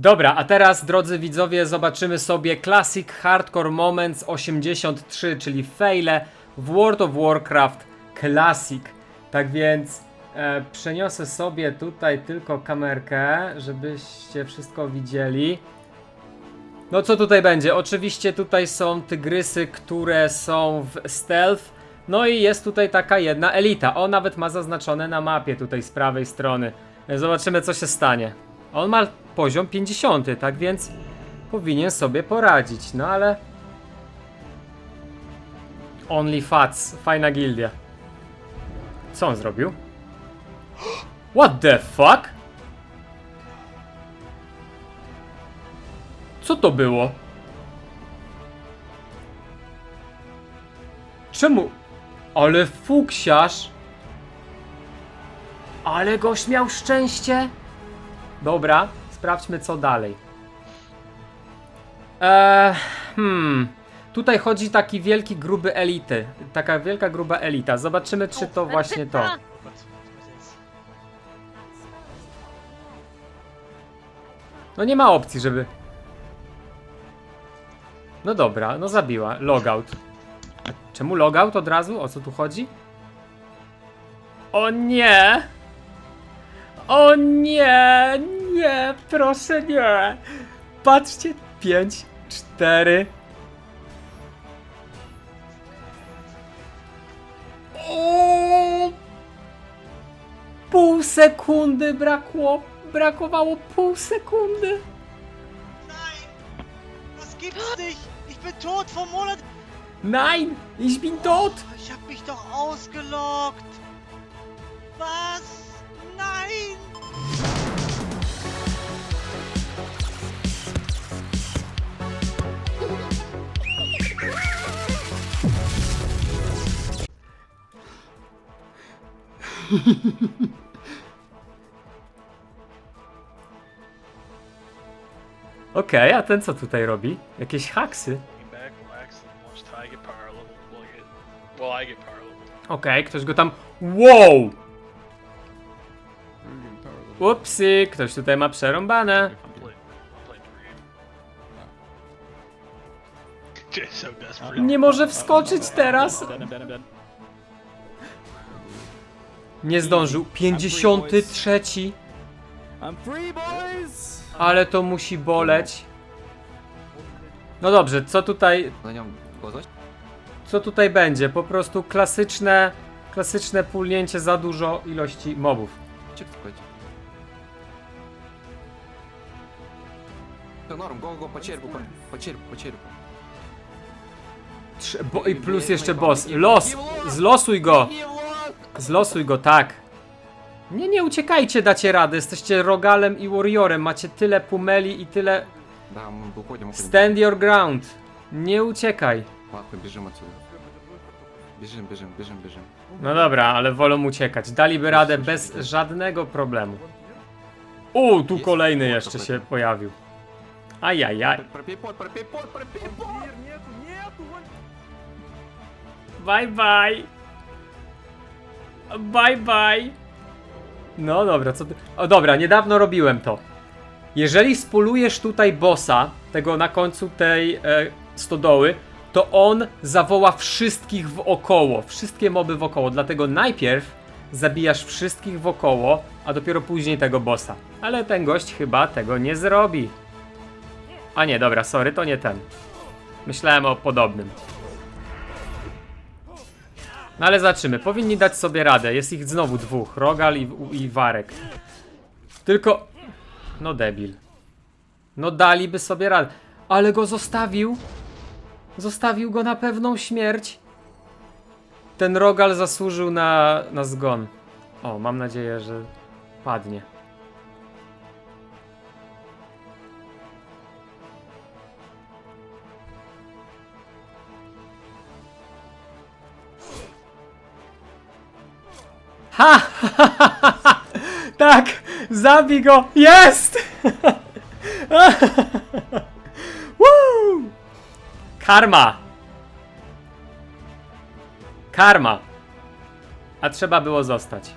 Dobra, a teraz, drodzy widzowie, zobaczymy sobie Classic Hardcore Moments 83, czyli faile w World of Warcraft Classic. Tak więc e, przeniosę sobie tutaj tylko kamerkę, żebyście wszystko widzieli. No co tutaj będzie? Oczywiście tutaj są tygrysy, które są w stealth. No i jest tutaj taka jedna elita. O, nawet ma zaznaczone na mapie tutaj z prawej strony. Zobaczymy co się stanie. On ma poziom 50, tak więc powinien sobie poradzić. No ale... Only Fats, fajna gildia. Co on zrobił? What the fuck? Co to było? Czemu? Ale fuksiarz! Ale gość miał szczęście! Dobra, sprawdźmy co dalej. Eee, hmm. Tutaj chodzi taki wielki, gruby elity. Taka wielka, gruba elita. Zobaczymy, czy to właśnie to. No nie ma opcji, żeby... No dobra, no zabiła. Logout. Czemu logout od razu? O co tu chodzi? O nie! O nie! Nie, proszę nie! Patrzcie, 5, 4. O! Pół sekundy brakło. Brakowało pół sekundy. Nein! Das gibt's nicht! Ich bin tot vor Monaten! Nein, ich bin tot. Ich hab mich doch ausgelockt! Was? Okej, a ten co tutaj robi? Jakieś haksy? Came back, relaxed, and watched Ty get power level. Well, I get, well, I get power level. Okej, ktoś go tam... Wow! Upsy, ktoś tutaj ma przerąbane. I'm playing, I'm playing for game. Jay's so desperate. Nie może wskoczyć teraz. Nie zdążył. 53. I'm nie zdążył. 53. Ale to musi boleć. No dobrze, co tutaj. Co tutaj będzie? Po prostu klasyczne. Klasyczne pulnięcie za dużo ilości mobów. To norm, go, go, pocierpu, pocierpu, pocierpu. Bo, I plus jeszcze boss. Los! Zlosuj go! Zlosuj go, tak. Nie, nie uciekajcie, dacie radę. Jesteście Rogalem i Warriorem. Macie tyle pumeli i tyle... Да, мы выходим, уходим. Stand your ground. Nie uciekaj. Ладно, бежим отсюда. Бежим, бежим, бежим, бежим. No dobra, ale wolą uciekać. Daliby radę bez żadnego problemu. U, tu kolejny jeszcze się pojawił. Ajajaj. Пропей пот, пропей пот, пропей пот! Bye bye. Bye bye. No dobra, co ty... O dobra, niedawno robiłem to. Jeżeli spulujesz tutaj bossa, tego na końcu tej e, stodoły, to on zawoła wszystkich wokoło, wszystkie moby wokoło, dlatego najpierw zabijasz wszystkich wokoło, a dopiero później tego bossa. Ale ten gość chyba tego nie zrobi. A nie, dobra, sorry, to nie ten. Myślałem o podobnym. No ale zobaczymy, powinni dać sobie radę. Jest ich znowu dwóch, Rogal i, i Warek. Tylko... No debil. No daliby sobie radę. Ale go zostawił. Zostawił go na pewną śmierć. Ten Rogal zasłużył na, na zgon. O, mam nadzieję, że padnie. Zabij go! Jest! Woo! Karma! Karma! A trzeba było zostać.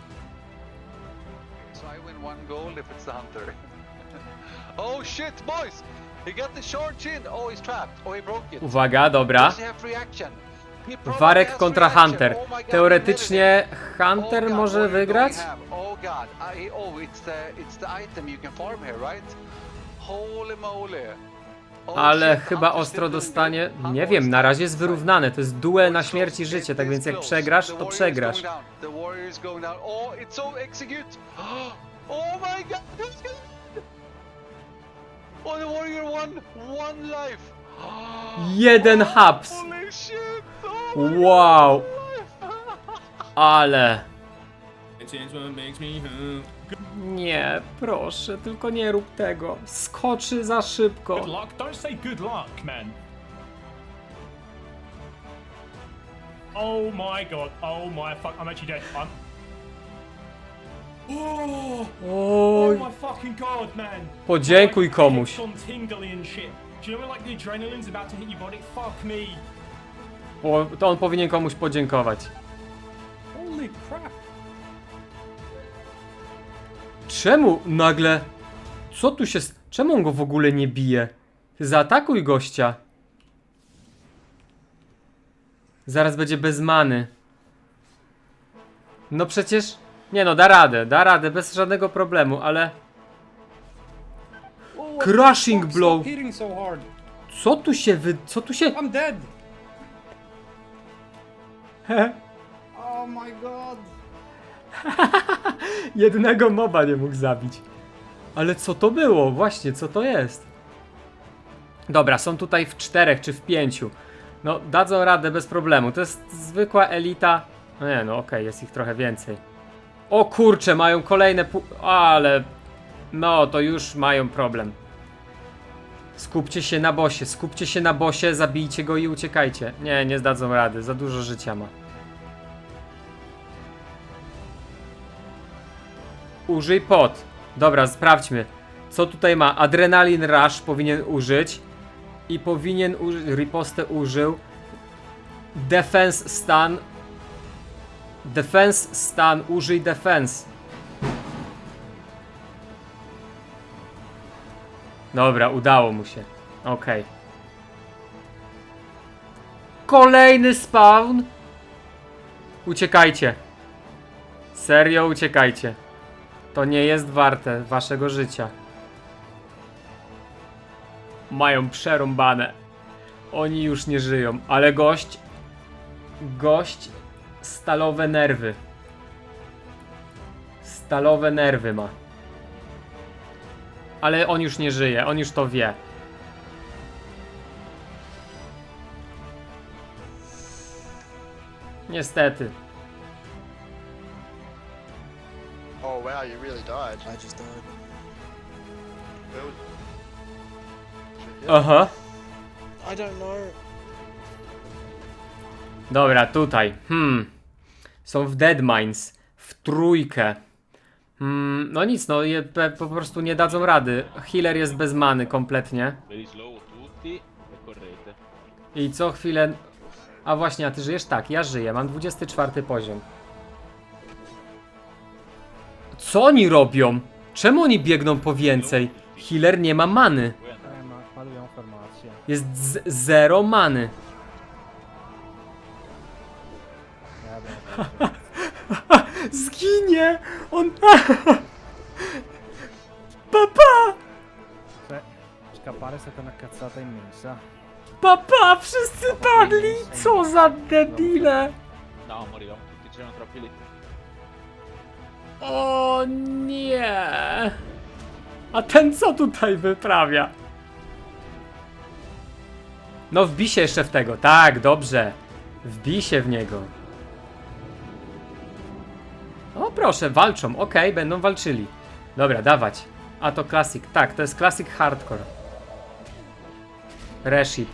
So I win one gold if it's the hunter. oh Oh shit, boys! He got the short chin. Oh, he's trapped. Oh, he broke it. Uwaga, dobra. Does he have reaction? Warek kontra. Hunter. Teoretycznie Hunter Oh może wygrać? Ale chyba ostro dostanie. Nie wiem, na razie jest wyrównane. To jest duel na Oh, śmierć i życie, tak więc jak przegrasz, to przegrasz. Oh. Jeden haps. Wow. Ale. Nie, proszę, tylko nie rób tego. Skoczy za szybko. Good luck. Don't say good luck, man. Oh my god. Oh my fuck. I'm actually dead. I'm. Oh, oh Oj, my fucking god, man. podziękuj komuś. hips on tingly and shit. Do you know when like the adrenaline's about to hit your body? Fuck me. To on powinien komuś podziękować. Holy crap. Czemu nagle... Co tu się... Czemu on go w ogóle nie bije? Zaatakuj gościa. Zaraz będzie bez many. No przecież... Nie no, da radę, da radę, bez żadnego problemu, ale... Crushing blow. Co tu się wy... Co tu się... I'm dead. oh my god. Jednego moba nie mógł zabić. Ale co to było? Właśnie, co to jest? Dobra, są tutaj w czterech czy w pięciu. No, dadzą radę bez problemu. To jest zwykła elita. No nie, no okej, jest ich trochę więcej. O kurcze, mają kolejne. Ale... No, to już mają problem. Skupcie się na bosie, skupcie się na bosie, zabijcie go i uciekajcie. Nie, nie zdadzą rady, za dużo życia ma. Użyj pot. Dobra, sprawdźmy. Co tutaj ma? Adrenalin Rush powinien użyć. I powinien użyć. Ripostę użył. Defense Stun. Defense Stun. Użyj Defense. Dobra, udało mu się. Okej. Kolejny spawn. Uciekajcie. Serio, uciekajcie. To nie jest warte waszego życia. Mają przerąbane. Oni już nie żyją, ale gość. Gość. Stalowe nerwy. Stalowe nerwy ma. Ale on już nie żyje, on już to wie. Niestety. Oh wow, you really died. I just died. Aha. I don't know. Dobra, tutaj. Hmm. Są w Dead Mines. W trójkę. Hmm, no nic, no je, pe, po prostu nie dadzą rady. Healer jest bez many kompletnie. E. I co chwilę... A właśnie, a ty żyjesz? Tak, ja żyję. Mam 24 poziom. Co oni robią? Czemu oni biegną po więcej? Healer nie ma many. Jest z- zero many. Zginie! On... Papa! Scappare è stata una cazzata immensa. Papa! Wszyscy padli! Co za debile! No, moriamo tutti, c'erano troppi lì. O nie! A ten co tutaj wyprawia? No wbij się jeszcze w tego. Tak, dobrze. Wbij się w niego. Proszę, walczą. Okej, będą walczyli. Dobra, dawać. A to klasik. Tak, to jest klasik hardcore. Reship.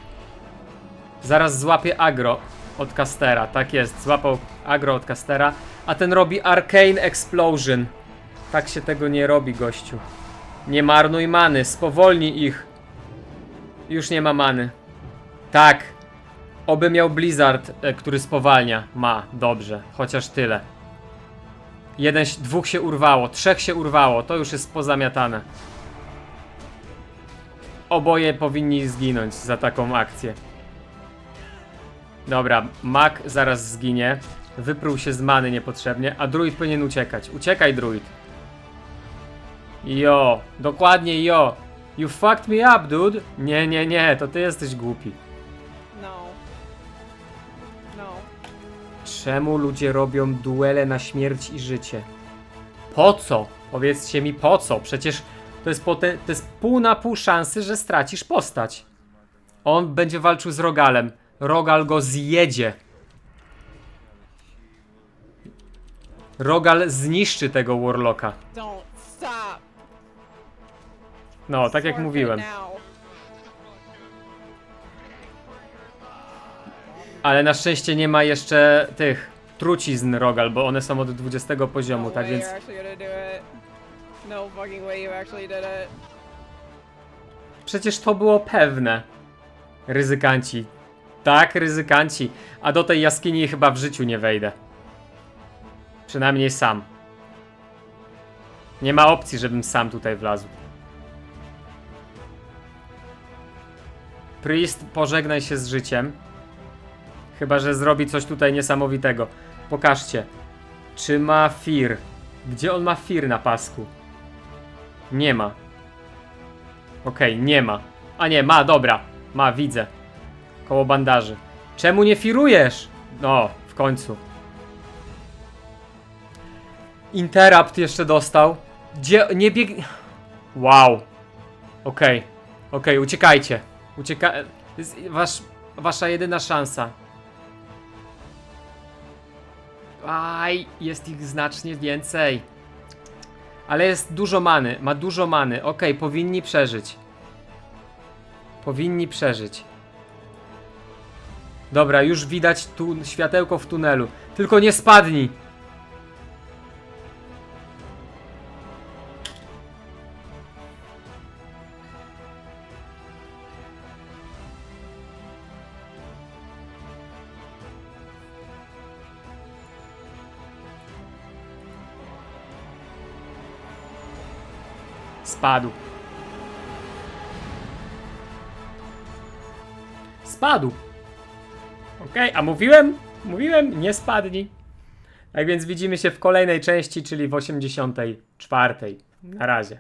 Zaraz złapie agro od Castera. Tak jest, złapał agro od Castera. A ten robi Arcane Explosion. Tak się tego nie robi, gościu. Nie marnuj many, spowolnij ich. Już nie ma many. Tak. Oby miał Blizzard, e, który spowalnia. Ma, dobrze. Chociaż tyle. Jeden, dwóch się urwało, trzech się urwało. To już jest pozamiatane. Oboje powinni zginąć za taką akcję. Dobra, Mak zaraz zginie. Wypruł się z many niepotrzebnie, a druid powinien uciekać. Uciekaj, druid. Jo, dokładnie jo. You fucked me up, dude. Nie, nie, nie, to ty jesteś głupi. No. No. Czemu ludzie robią duele na śmierć i życie? Po co? Powiedzcie mi po co? Przecież to jest, pote- to jest pół na pół szansy, że stracisz postać. On będzie walczył z Rogalem. Rogal go zjedzie. Rogal zniszczy tego Warlocka. Don't stop. No, tak jak mówiłem. Ale na szczęście nie ma jeszcze tych trucizn Rogal, bo one są od 20 poziomu, no tak więc. No. Przecież to było pewne. Ryzykanci. Tak, ryzykanci. A do tej jaskini chyba w życiu nie wejdę. Przynajmniej sam. Nie ma opcji, żebym sam tutaj wlazł. Priest, pożegnaj się z życiem. Chyba, że zrobi coś tutaj niesamowitego. Pokażcie. Czy ma Fir? Gdzie on ma Fir na pasku? Nie ma. Okej, nie ma. A nie, ma, dobra. Ma, widzę. Koło bandaży. Czemu nie firujesz? No, w końcu. Interrupt jeszcze dostał. Gdzie, nie bieg... Wow. Okej, okej, uciekajcie. Ucieka... Wasz, wasza jedyna szansa. Aj, jest ich znacznie więcej. Ale jest dużo many, ma dużo many. Okej, powinni przeżyć. Powinni przeżyć. Dobra, już widać tu światełko w tunelu. Tylko nie spadnij. Spadł. Spadł. Okej, a mówiłem? Mówiłem, nie spadnij. Tak więc widzimy się w kolejnej części, czyli w 84. Na razie.